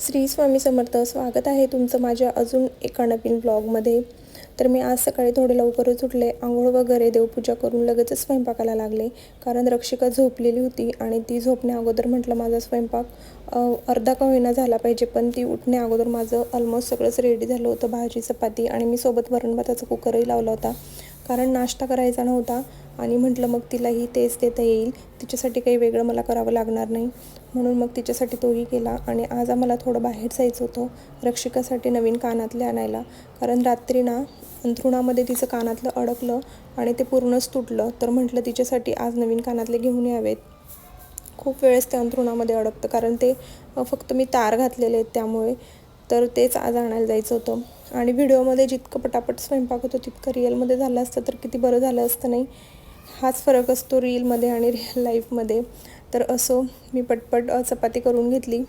श्री स्वामी समर्थ स्वागत आहे तुमचं माझ्या अजून एका नवीन ब्लॉगमध्ये. तर मी आज सकाळी थोडे लवकरच उठले आंघोळ वगैरे देवपूजा करून लगेचच स्वयंपाकाला लागले. कारण रक्षिका झोपलेली होती आणि ती झोपण्या अगोदर म्हटलं माझा स्वयंपाक अर्धा का होईना झाला पाहिजे पण ती उठण्या अगोदर माझं ऑलमोस्ट सगळंच रेडी झालं होतं. भाजी चपाती आणि मी सोबत वरण भाताचा कुकरही लावला होता. कारण नाश्ता करायचा नव्हता आणि म्हटलं मग तिलाही तेच देता येईल. तिच्यासाठी काही वेगळं मला करावं लागणार नाही. म्हणून मग तिच्यासाठी तोही केला आणि आज आम्हाला थोडं बाहेर जायचं होतं रक्षिकासाठी नवीन कानातले आणायला. कारण रात्री ना अंथरुणामध्ये तिचं कानातलं अडकलं आणि ते पूर्णच तुटलं. तर म्हटलं तिच्यासाठी आज नवीन कानातले घेऊन यावेत. खूप वेळेस ते अंथरुणामध्ये अडकतं. कारण ते फक्त मी तार घातलेले आहेत त्यामुळे. तर तेच आज आणायला जायचं होतं. आणि व्हिडिओमध्ये जितकं पटापट स्वयंपाक होतो तितकं रिअलमध्ये झालं असतं तर किती बरं झालं असतं नाही? हाच फरक असतो रीलमध्ये आणि रिअल लाईफमध्ये तर असो मी पटपट चपाती करून घेतली.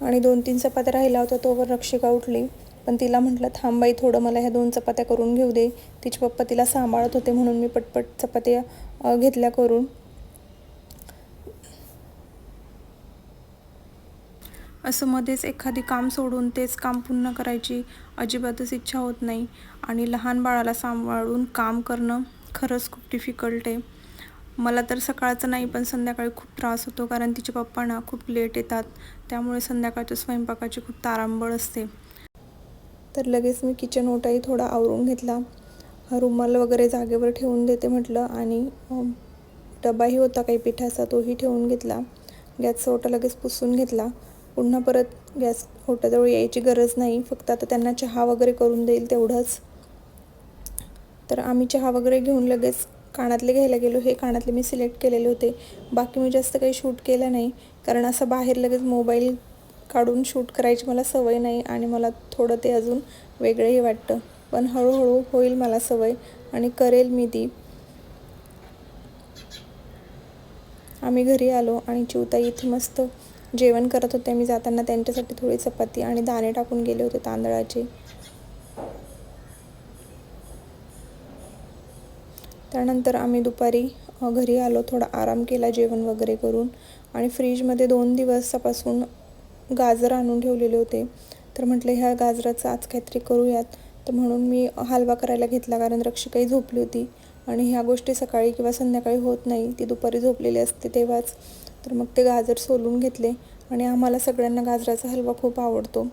आणि दोन तीन चपात्या राहिला होत्या तोवर रक्षिका उठली. पण तिला म्हटलं थांबाई थोडं मला ह्या दोन चपात्या करून घेऊ दे. तिचे पप्पा तिला सांभाळत होते म्हणून मी पटपट चपात्या घेतल्या करून. असं मध्येच एखादी काम सोडून तेच काम पुन्हा करायची अजिबातच इच्छा होत नाही. आणि लहान बाळाला सांभाळून काम करणं खरंच खूप डिफिकल्ट आहे. मला तर सकाळचं नाही पण संध्याकाळी खूप त्रास होतो कारण तिचे पप्पा ना खूप लेट येतात. त्यामुळे संध्याकाळच्या स्वयंपाकाची खूप तारांबळ असते. तर लगेच मी किचन ओटाही थोडा आवरून घेतला. रुमाल वगैरे जागेवर ठेवून देते म्हटलं आणि डबाही होता काही पिठाचा तोही ठेवून घेतला. गॅसचा ओटा लगेच पुसून घेतला. पुन्हा परत गॅस ओट्याजवळ यायची गरज नाही. फक्त आता त्यांना चहा वगैरे करून देईल तेवढंच. तर आम्ही चहा वगैरे घेऊन लगेच कानातले घ्यायला गेलो. हे कानातले मी सिलेक्ट केलेले होते. बाकी मी जास्त काही शूट केलं नाही. कारण असं बाहेर लगेच मोबाईल काढून शूट करायची मला सवय नाही आणि मला थोडं ते अजून वेगळंही वाटतं. पण हळूहळू होईल मला सवय आणि करेल मी ती. आम्ही घरी आलो आणि चिवताई इथे मस्त जेवण करत होते. मी जाताना त्यांच्यासाठी थोडी चपाती आणि दाणे टाकून गेले होते तांदळाचे. त्यानंतर आम्ही दुपारी घरी आलो. थोडा आराम केला जेवण वगैरे करून. आणि फ्रीजमध्ये दोन दिवसापासून गाजर आणून ठेवलेले होते. तर म्हटलं ह्या गाजराचं आज काहीतरी करूयात. तर म्हणून मी हलवा करायला घेतला कारण रक्षिकाही झोपली होती. आणि ह्या गोष्टी सकाळी किंवा संध्याकाळी होत नाही. ती दुपारी झोपलेली असते तेव्हाच. तर मग ते गाजर सोलून घेतले आणि आम्हाला सगळ्यांना गाजराचा हलवा खूप आवडतो.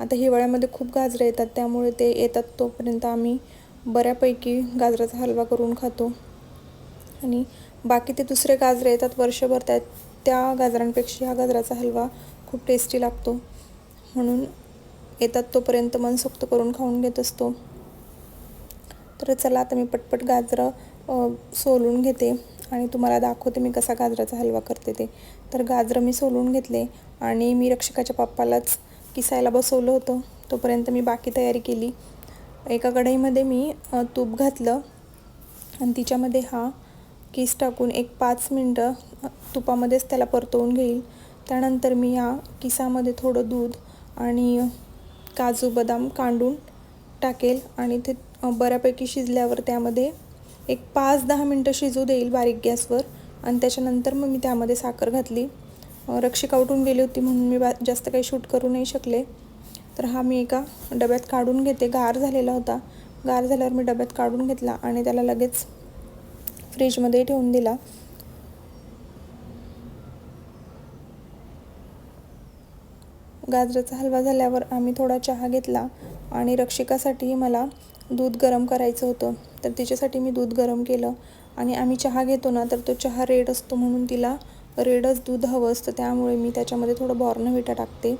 आता हिवाळ्यामध्ये खूप गाजरं येतात त्यामुळे ते येतात तोपर्यंत आम्ही बऱ्यापैकी गाजराचा हलवा करून खातो. आणि बाकी ते दुसरे गाजरे येतात वर्षभर त्या त्या गाजरांपेक्षा हा गाजराचा हलवा खूप टेस्टी लागतो. म्हणून येतात तोपर्यंत मनसोक्त करून खाऊन घेत असतो. तर चला आता मी पटपट गाजरं सोलून घेते. आणि तुम्हाला दाखवते मी कसा गाजराचा हलवा करते ते. तर गाजरं मी सोलून घेतले आणि मी रक्षकाच्या पप्पालाच किसायला बसवलं होतं. तोपर्यंत मी बाकी तयारी केली. एका कढईमध्ये मी तूप घातलं आणि तिच्यामध्ये हा किस टाकून एक पाच मिनटं तुपामध्येच त्याला परतवून घेईल. त्यानंतर मी या किसामध्ये थोडं दूध आणि काजू बदाम कांडून टाकेल आणि ते बऱ्यापैकी शिजल्यावर त्यामध्ये एक पाच दहा मिनटं शिजू देईल बारीक गॅसवर आणि त्याच्यानंतर मग मी त्यामध्ये साखर घातली. रक्षिका उठून गेली होती म्हणून मी बा जास्त काही शूट करू नाही शकले. तर हा मी एका डब्यात काढून घेते. गार झालेला होता. गार झाल्यावर मी डब्यात काढून घेतला आणि त्याला लगेच फ्रीजमध्ये ठेवून दिला. गाजराचा हलवा झाल्यावर आम्ही थोडा चहा घेतला आणि रक्षिकासाठीही मला दूध गरम करायचं होतं तर तिच्यासाठी मी दूध गरम केलं. आणि आम्ही चहा घेतो ना तर तो चहा रेड असतो म्हणून तिला रेडच दूध हवं असतं. त्यामुळे मी त्याच्यामध्ये थोडं बॉर्नव्हिटा टाकते.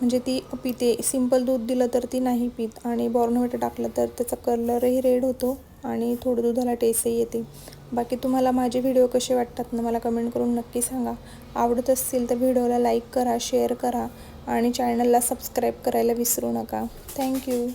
म्हणजे ती पिते. सिंपल दूध दिलं तर ती नाही पित. आणि बॉर्नव्हिटा टाकलं तर त्याचा कलरही रेड होतो आणि थोडं दुधाला टेस्टही येते. बाकी तुम्हाला माझे व्हिडिओ कसे वाटतात ना मला कमेंट करून नक्की सांगा. आवडत असतील तर व्हिडिओला लाईक करा शेअर करा आणि चॅनलला सबस्क्राईब करायला विसरू नका. थँक्यू.